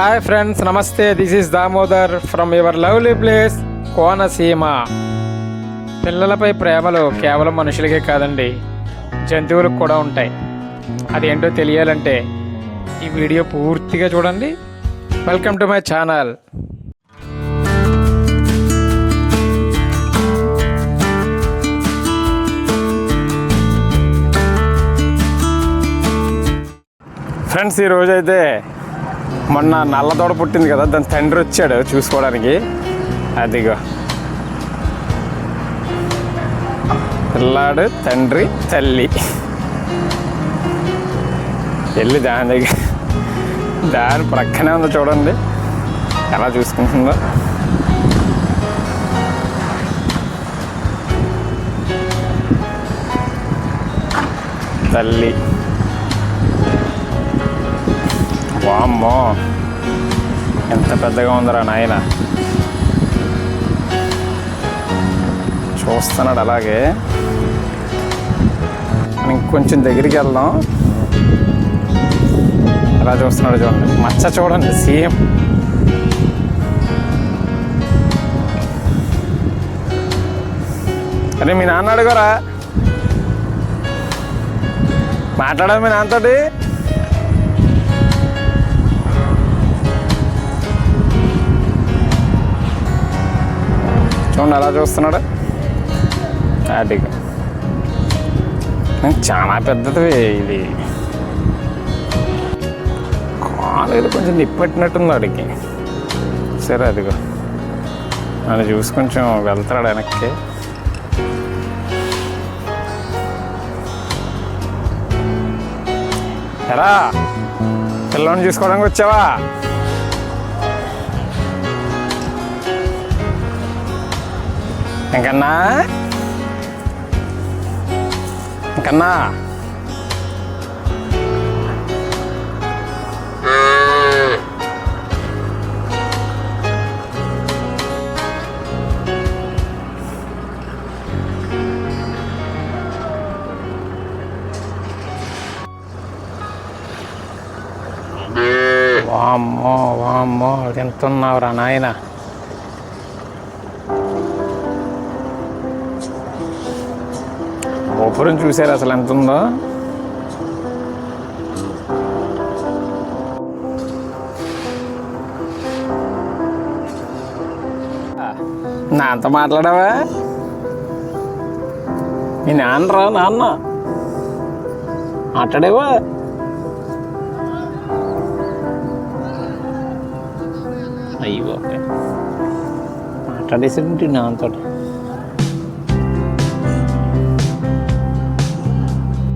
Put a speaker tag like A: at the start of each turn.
A: Hi friends నమస్తే this is Damodar from your lovely place Konaseema. పిల్లలపై ప్రేమలు కేవలం మనుషులకే కాదండి జంతువులకు కూడా ఉంటాయి. అదేంటో తెలియాలంటే ఈ వీడియో పూర్తిగా చూడండి. Welcome to my channel friends ఈరోజు అయితే మొన్న నల్లదోడ పుట్టింది కదా దాని తండ్రి వచ్చాడు చూసుకోవడానికి. అదిగో. పిల్లాడు తండ్రి తల్లి. వెళ్ళి దాని దగ్గర దాని ప్రక్కనే ఉందో చూడండి. ఎలా చూసుకుంటుందో. తల్లి. వామ్మో. ఎంత పెద్దగా ఉందిరా నాయన. చూస్తున్నాడు అలాగే. మనం ఇంకొంచెం దగ్గరికి వెళ్దాం. ఎలా చూస్తున్నాడు చూడండి. మచ్చ చూడండి సేమ్. అరే మీ నాన్న అడుగురా. మాట్లాడదు మీ నాన్నతోటి. చూడండి అలా చూస్తున్నాడు? అడిగా చాలా పెద్దది ఇది. కాలు కొంచెం నిప్పెట్టినట్టుంది వాడికి. సరే అదిగో. నన్ను చూసి కొంచెం వెళ్తాడు వెనక్కి. ఎలా పిల్లని చూసుకోవడానికి వచ్చావా? ఇంకన్నా ఇంకన్నా వామ్మో వామ్మో ఎంత ఉన్నావురా నాయనా గోపురం చూసారు అసలు ఎంత ఉందో? నాతో మాట్లాడావా? మీ నాన్నరా నాన్న. మాట్లాడేవా? అయ్యో మాట్లాడేసి నాన్నతోటి.